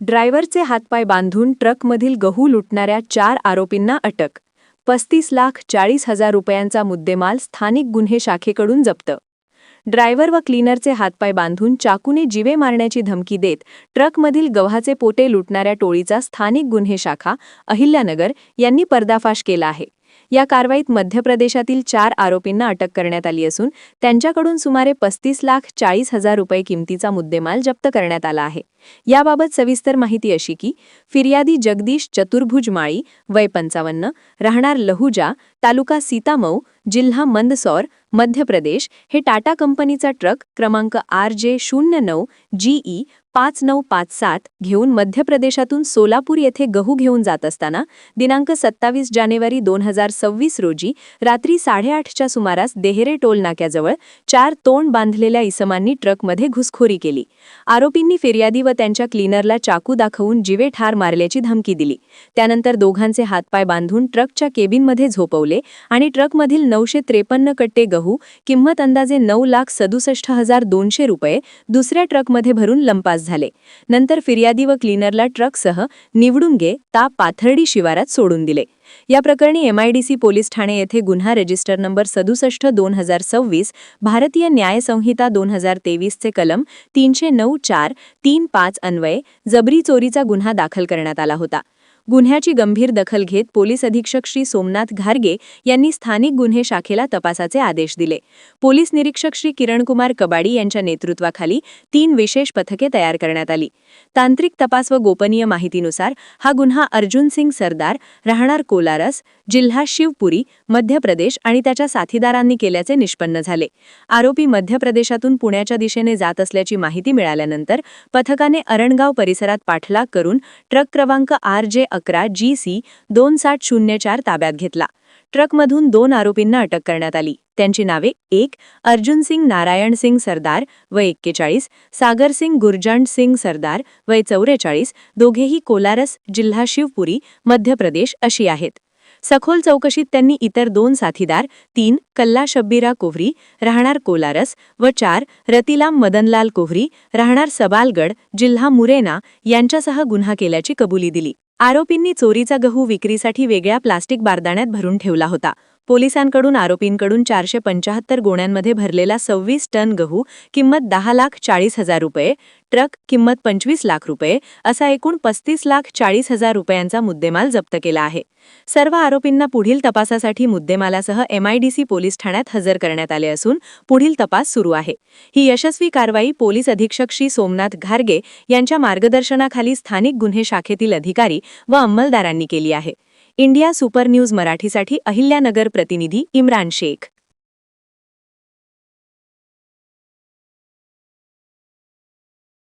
ड्रायव्हरचे हातपाय बांधून ट्रकमधील गहू लुटणाऱ्या चार आरोपींना अटक. पस्तीस लाख चाळीस हजार रुपयांचा मुद्देमाल स्थानिक गुन्हे शाखेकडून जप्त. ड्रायव्हर व क्लीनरचे हातपाय बांधून चाकूने जिवे मारण्याची धमकी देत ट्रकमधील गव्हाचे पोटे लुटणाऱ्या टोळीचा स्थानिक गुन्हे शाखा अहिल्यानगर यांनी पर्दाफाश केला आहे. या कारवाईत मध्य प्रदेशातील चार आरोपींना अटक करण्यात आली असून त्यांच्याकडून सुमारे पस्तीस लाख चाळीस हजार रुपये किमतीचा मुद्देमाल जप्त करण्यात आला आहे. याबाबत सविस्तर माहिती अशी की फिर्यादी जगदीश चतुर्भुज माळी वय पंचावन्न राहणार लहुजा तालुका सीतामऊ जिल्हा मंदसौर मध्य प्रदेश हे टाटा कंपनीचा ट्रक क्रमांक आर जे शून्य नऊ जीई पाच नऊ पाच सात घेऊन मध्य प्रदेशातून सोलापूर येथे गहू घेऊन जात असताना दिनांक सत्तावीस जानेवारी दोन हजार सव्वीस रोजी रात्री साडेआठच्या सुमारास देहेरे टोल नाक्याजवळ चार तोंड बांधलेल्या इसमांनी ट्रकमध्ये घुसखोरी केली. आरोपींनी फिर्यादी व त्यांच्या क्लीनरला चाकू दाखवून जिवे ठार मारल्याची धमकी दिली. त्यानंतर दोघांचे हातपाय बांधून ट्रकच्या केबिनमध्ये झोपवले आणि ट्रकमधील नऊशे त्रेपन्न कट्टे गहू किंमत अंदाजे नऊ लाख सदुसष्ट हजार दोनशे रुपये दुसऱ्या ट्रकमध्ये भरून लंपास झाले. नंतर फिर्यादी व क्लीनरला ट्रकसह निवडुंगे ताप पाथर्डी शिवारात सोडून दिले. या प्रकरणी एमआयडीसी पोलीस ठाणे येथे गुन्हा रजिस्टर नंबर सदुसष्ट दोन हजार सव्वीस भारतीय न्यायसंहिता दोन हजार तेवीसचे कलम तीनशे नऊ चार तीन पाच अन्वये जबरी चोरीचा गुन्हा दाखल करण्यात आला होता. गुन्ह्याची गंभीर दखल घेत पोलीस अधीक्षक श्री सोमनाथ घारगे यांनी स्थानिक गुन्हे शाखेला तपासाचे आदेश दिले. पोलीस निरीक्षक श्री किरणकुमार कबाडी यांच्या नेतृत्वाखाली तीन विशेष पथके तयार करण्यात आली. तांत्रिक तपास व गोपनीय माहितीनुसार हा गुन्हा अर्जुन सिंग सरदार राहणार कोलारस जिल्हा शिवपुरी मध्य प्रदेश आणि त्याच्या साथीदारांनी केल्याचे निष्पन्न झाले. आरोपी मध्य प्रदेशातून पुण्याच्या दिशेने जात असल्याची माहिती मिळाल्यानंतर पथकाने अरणगाव परिसरात पाठलाग करून ट्रक क्रमांक आर जे अकरा जी सी दोन साठ शून्य चार ताब्यात घेतला. ट्रकमधून दोन आरोपींना अटक करण्यात आली. त्यांची नावे एक अर्जुन सिंग नारायण सिंग सरदार व एक्केचाळीस सागर सिंग गुरजंट सिंग सरदार वय चौवेचाळीस दोघेही कोलारस जिल्हा शिवपुरी मध्य प्रदेश अशी आहेत. सखोल चौकशीत त्यांनी इतर दोन साथीदार तीन कल्ला शब्बीरा कोहरी राहणार कोलारस व चार रतिलाम मदनलाल कोहरी राहणार सबालगड जिल्हा मुरेना यांच्यासह गुन्हा केल्याची कबुली दिली. आरोपींनी चोरीचा गहू विक्रीसाठी वेगळ्या प्लास्टिक बारदाण्यात भरून ठेवला होता. पोलिसांकडून आरोपींकडून चारशे पंचाहत्तर गोण्यांमध्ये भरलेला सव्वीस टन गहू किंमत दहा लाख चाळीस हजार रुपये ट्रक किंमत पंचवीस लाख रुपये असा एकूण पस्तीस लाख चाळीस हजार रुपयांचा मुद्देमाल जप्त केला आहे. सर्व आरोपींना पुढील तपासासाठी मुद्देमालासह एमआयडीसी पोलीस ठाण्यात हजर करण्यात आले असून पुढील तपास सुरू आहे. ही यशस्वी कारवाई पोलीस अधीक्षक श्री सोमनाथ घारगे यांच्या मार्गदर्शनाखाली स्थानिक गुन्हे शाखेतील अधिकारी व अंमलदारांनी केली आहे. इंडिया सुपर न्यूज मराठीसाठी अहिल्यानगर प्रतिनिधी इम्रान शेख.